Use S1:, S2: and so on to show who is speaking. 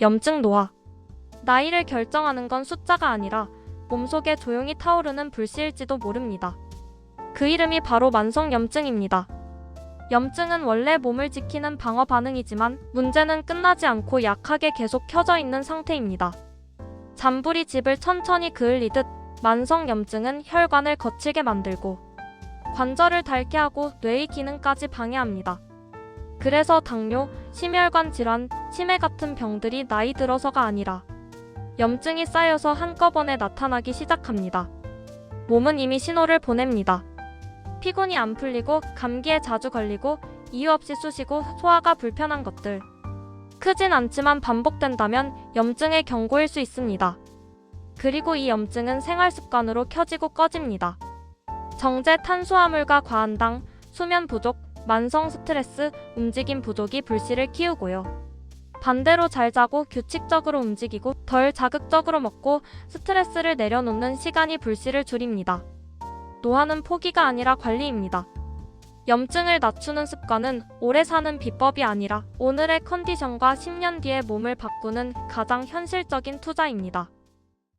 S1: 염증 노화. 나이를 결정하는 건 숫자가 아니라 몸속에 조용히 타오르는 불씨일지도 모릅니다. 그 이름이 바로 만성 염증입니다. 염증은 원래 몸을 지키는 방어 반응이지만 문제는 끝나지 않고 약하게 계속 켜져 있는 상태입니다. 잔불이 집을 천천히 그을리듯 만성 염증은 혈관을 거칠게 만들고 관절을 닳게 하고 뇌의 기능까지 방해합니다. 그래서 당뇨, 심혈관 질환, 치매 같은 병들이 나이 들어서가 아니라 염증이 쌓여서 한꺼번에 나타나기 시작합니다. 몸은 이미 신호를 보냅니다. 피곤이 안 풀리고 감기에 자주 걸리고 이유 없이 쑤시고 소화가 불편한 것들. 크진 않지만 반복된다면 염증의 경고일 수 있습니다. 그리고 이 염증은 생활 습관으로 켜지고 꺼집니다. 정제 탄수화물과 과한당, 수면 부족, 만성 스트레스, 움직임 부족이 불씨를 키우고요. 반대로 잘 자고 규칙적으로 움직이고 덜 자극적으로 먹고 스트레스를 내려놓는 시간이 불씨를 줄입니다. 노화는 포기가 아니라 관리입니다. 염증을 낮추는 습관은 오래 사는 비법이 아니라 오늘의 컨디션과 10년 뒤의 몸을 바꾸는 가장 현실적인 투자입니다.